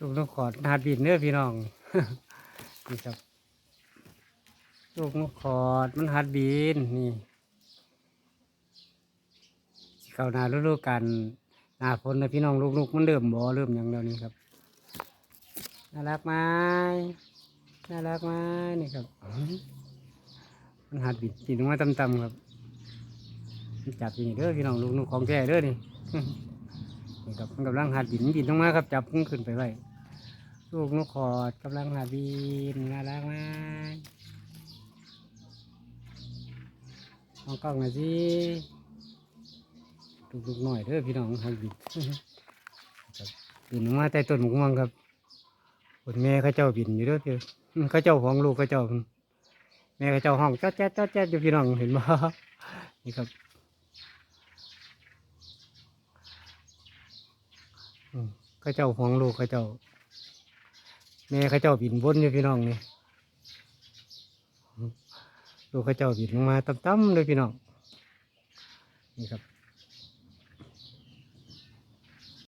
ลูกนกขอดหัดบินเด้อพี่น้องนี่ครับ ลูกนกขอดมันหัดบินนี่เข้านาฤดูกาลหนาฝนนะพี่น้องลูกๆมันเริ่มบ่เริ่มอย่างเดียวนี้ครับน่ารักไหมน่ารักไหมนี่ครับ มันหัดบินบินลงมาต่ำๆครับจับอย่างนี้เด้อพี่น้องลูกนกของแท้เด้อนี่ นี่ครับมันกำลังหัดบินบินลงมาครับจับมันขึ้นไปไว้ลูกนกขอดกำลังหาบินน่ารักมากมองกล้องหน่อยสิลูกๆหน่อยเด้อพี่น้องหาบินบินออกมาใต้ต้นมะม่วงครับคนแม่เขาเจ้าบินอยู่เด้อพี่เขาเจ้าของลูกเขาเจ้าแม่เขาเจ้าห้องเจ้าแจ๊ดเจ้าแจ๊ดอยู่พี่น้องเห็นบ่นี่ครับอืมเขาเจ้าของลูกเขาเจ้า แม่เขาเจ้าบินบนอยู่พี่น้องนี่ลูกเขาเจ้าบินลงมาต่ำๆเลยพี่น้องนี่ครับ